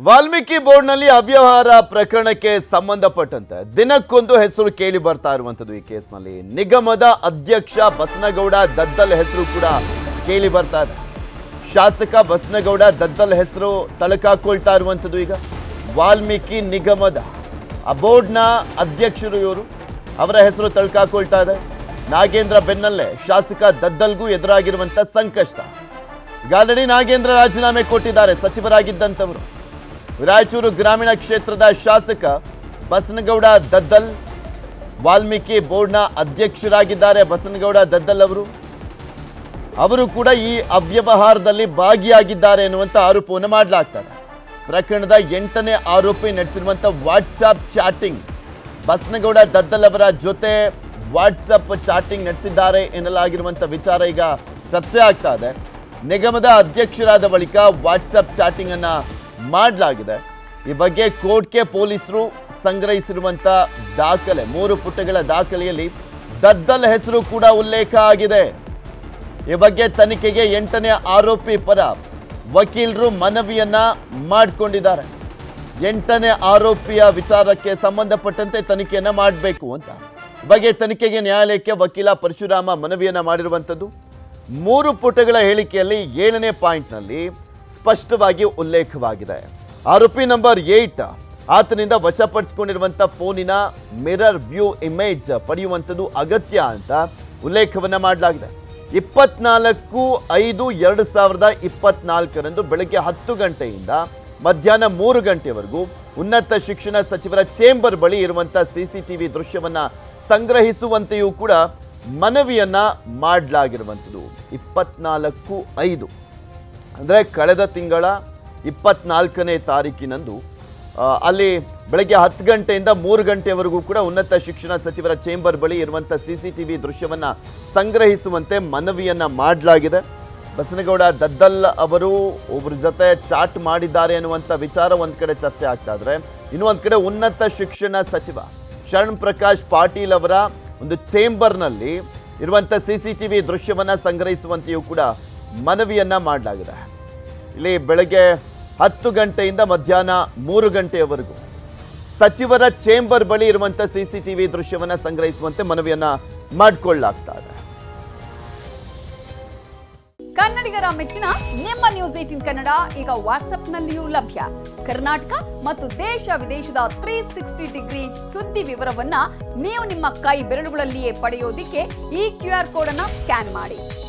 ವಾಲ್ಮೀಕಿ ಬೋರ್ಡ್ನಲ್ಲಿ ಅವ್ಯವಹಾರ ಪ್ರಕರಣಕ್ಕೆ ಸಂಬಂಧಪಟ್ಟಂತೆ ದಿನಕ್ಕೊಂದು ಹೆಸರು ಕೇಳಿ ಬರ್ತಾ ಇರುವಂತದ್ದು ಈ ಕೇಸ್ನಲ್ಲಿ. ನಿಗಮದ ಅಧ್ಯಕ್ಷ ಬಸನಗೌಡ ದದ್ದಲ್ ಹೆಸರು ಕೂಡ ಕೇಳಿ ಬರ್ತಾ ಇದೆ. ಶಾಸಕ ಬಸನಗೌಡ ದದ್ದಲ್ ಹೆಸರು ತಳಕಾಕೊಳ್ತಾ ಇರುವಂಥದ್ದು ಈಗ. ವಾಲ್ಮೀಕಿ ನಿಗಮದ, ಆ ಬೋರ್ಡ್ನ ಅಧ್ಯಕ್ಷರು ಇವರು, ಅವರ ಹೆಸರು ತಳ್ಕಾಕೊಳ್ತಾ ಇದೆ. ನಾಗೇಂದ್ರ ಬೆನ್ನಲ್ಲೇ ಶಾಸಕ ದದ್ದಲ್ಗೂ ಎದುರಾಗಿರುವಂಥ ಸಂಕಷ್ಟ. ಈಗ ನಾಗೇಂದ್ರ ರಾಜೀನಾಮೆ ಕೊಟ್ಟಿದ್ದಾರೆ, ಸಚಿವರಾಗಿದ್ದಂಥವರು. ರಾಯಚೂರು ಗ್ರಾಮೀಣ ಕ್ಷೇತ್ರದ ಶಾಸಕ ಬಸನಗೌಡ ದದ್ದಲ್, ವಾಲ್ಮೀಕಿ ಬೋರ್ಡ್ನ ಅಧ್ಯಕ್ಷರಾಗಿದ್ದಾರೆ ಬಸನಗೌಡ ದದ್ದಲ್ ಅವರು. ಅವರು ಕೂಡ ಈ ಅವ್ಯವಹಾರದಲ್ಲಿ ಭಾಗಿಯಾಗಿದ್ದಾರೆ ಎನ್ನುವಂಥ ಆರೋಪವನ್ನು ಮಾಡಲಾಗ್ತಾರೆ ಪ್ರಕರಣದ ಎಂಟನೇ ಆರೋಪಿ ನಡೆಸಿರುವಂಥ ವಾಟ್ಸಪ್ ಚಾಟಿಂಗ್ ಬಸನಗೌಡ ದದ್ದಲ್ ಅವರ ಜೊತೆ ವಾಟ್ಸಪ್ ಚಾಟಿಂಗ್ ನಡೆಸಿದ್ದಾರೆ ಎನ್ನಲಾಗಿರುವಂಥ ವಿಚಾರ ಈಗ ಚರ್ಚೆ ಆಗ್ತಾ ಇದೆ. ನಿಗಮದ ಅಧ್ಯಕ್ಷರಾದ ಬಳಿಕ ವಾಟ್ಸಪ್ ಚಾಟಿಂಗ್ ಅನ್ನ ಮಾಡಲಾಗಿದೆ. ಈ ಬಗ್ಗೆ ಕೋರ್ಟ್ಗೆ ಪೊಲೀಸರು ಸಂಗ್ರಹಿಸಿರುವಂತ ದಾಖಲೆ, ಮೂರು ಪುಟಗಳ ದಾಖಲೆಯಲ್ಲಿ ದದ್ದಲ್ ಹೆಸರು ಕೂಡ ಉಲ್ಲೇಖ ಆಗಿದೆ. ಈ ಬಗ್ಗೆ ತನಿಖೆಗೆ ಎಂಟನೇ ಆರೋಪಿ ಪರ ವಕೀಲರು ಮನವಿಯನ್ನ ಮಾಡಿಕೊಂಡಿದ್ದಾರೆ. ಎಂಟನೇ ಆರೋಪಿಯ ವಿಚಾರಕ್ಕೆ ಸಂಬಂಧಪಟ್ಟಂತೆ ತನಿಖೆಯನ್ನ ಮಾಡಬೇಕು ಅಂತ. ಬಗ್ಗೆ ತನಿಖೆಗೆ ನ್ಯಾಯಾಲಯಕ್ಕೆ ವಕೀಲ ಪರಶುರಾಮ ಮನವಿಯನ್ನ ಮಾಡಿರುವಂಥದ್ದು ಮೂರು ಪುಟಗಳ ಹೇಳಿಕೆಯಲ್ಲಿ ಏಳನೇ ಪಾಯಿಂಟ್ನಲ್ಲಿ ಸ್ಪಷ್ಟವಾಗಿ ಉಲ್ಲೇಖವಾಗಿದೆ. ಆರೋಪಿ ನಂಬರ್ ಏಟ್, ಆತನಿಂದ ವಶಪಡಿಸಿಕೊಂಡಿರುವಂಥ ಫೋನಿನ ಮಿರರ್ ವ್ಯೂ ಇಮೇಜ್ ಪಡೆಯುವಂಥದ್ದು ಅಗತ್ಯ ಅಂತ ಉಲ್ಲೇಖವನ್ನ ಮಾಡಲಾಗಿದೆ. ಇಪ್ಪತ್ನಾಲ್ಕು ಐದು ಎರಡು ಸಾವಿರದ ಇಪ್ಪತ್ನಾಲ್ಕರಂದು ಬೆಳಗ್ಗೆ ಹತ್ತು ಗಂಟೆಯಿಂದ ಮಧ್ಯಾಹ್ನ ಮೂರು ಗಂಟೆವರೆಗೂ ಉನ್ನತ ಶಿಕ್ಷಣ ಸಚಿವರ ಚೇಂಬರ್ ಬಳಿ ಇರುವಂಥ ಸಿ ಸಿ ಟಿ ವಿ ದೃಶ್ಯವನ್ನ ಸಂಗ್ರಹಿಸುವಂತೆಯೂ ಕೂಡ ಮನವಿಯನ್ನ ಮಾಡಲಾಗಿರುವಂಥದ್ದು. ಇಪ್ಪತ್ನಾಲ್ಕು ಐದು. ಅಂದರೆ ಕಳೆದ ತಿಂಗಳ ಇಪ್ಪತ್ನಾಲ್ಕನೇ ತಾರೀಕಿನಂದು ಅಲ್ಲಿ ಬೆಳಗ್ಗೆ ಹತ್ತು ಗಂಟೆಯಿಂದ ಮೂರು ಗಂಟೆವರೆಗೂ ಕೂಡ ಉನ್ನತ ಶಿಕ್ಷಣ ಸಚಿವರ ಚೇಂಬರ್ ಬಳಿ ಇರುವಂಥ ಸಿ ಸಿ ಟಿ ವಿ ದೃಶ್ಯವನ್ನು ಸಂಗ್ರಹಿಸುವಂತೆ ಮನವಿಯನ್ನು ಮಾಡಲಾಗಿದೆ. ಬಸನಗೌಡ ದದ್ದಲ್ ಅವರು ಒಬ್ಬರ ಜೊತೆ ಚಾಟ್ ಮಾಡಿದ್ದಾರೆ ಅನ್ನುವಂಥ ವಿಚಾರ ಒಂದು ಕಡೆ ಚರ್ಚೆ ಆಗ್ತಾ ಇದ್ರೆ ಇನ್ನೊಂದು ಕಡೆ ಉನ್ನತ ಶಿಕ್ಷಣ ಸಚಿವ ಶರಣ್ ಪ್ರಕಾಶ್ ಪಾಟೀಲ್ ಅವರ ಒಂದು ಚೇಂಬರ್ನಲ್ಲಿ ಇರುವಂಥ ಸಿ ಸಿ ಟಿ ವಿ ದೃಶ್ಯವನ್ನು ಸಂಗ್ರಹಿಸುವಂತೆಯೂ ಕೂಡ ಮನವಿಯನ್ನ ಮಾಡಲಾಗಿದೆ. ಇಲ್ಲಿ ಬೆಳಗ್ಗೆ ಹತ್ತು ಗಂಟೆಯಿಂದ ಮಧ್ಯಾಹ್ನ ಮೂರು ಗಂಟೆಯವರೆಗೂ ಸಚಿವರ ಚೇಂಬರ್ ಬಳಿ ಇರುವಂಥ ಸಿ ಸಿ ಟಿ ದೃಶ್ಯವನ್ನ ಸಂಗ್ರಹಿಸುವಂತೆ ಮನವಿಯನ್ನ ಮಾಡಿಕೊಳ್ಳಲಾಗ್ತಾ ಇದೆ. ಕನ್ನಡಿಗರ ಮೆಚ್ಚಿನ ನಿಮ್ಮ ನ್ಯೂಸ್ ಏಟಿನ್ ಕನ್ನಡ ಈಗ ವಾಟ್ಸ್ಆಪ್ನಲ್ಲಿಯೂ ಲಭ್ಯ. ಕರ್ನಾಟಕ ಮತ್ತು ದೇಶ ವಿದೇಶದ ತ್ರೀ ಸಿಕ್ಸ್ಟಿ ಡಿಗ್ರಿ ಸುದ್ದಿ ವಿವರವನ್ನ ನೀವು ನಿಮ್ಮ ಕೈ ಬೆರಳುಗಳಲ್ಲಿಯೇ ಪಡೆಯೋದಿಕ್ಕೆ ಈ ಕ್ಯೂ ಆರ್ ಕೋಡ್ ಅನ್ನ ಸ್ಕ್ಯಾನ್ ಮಾಡಿ.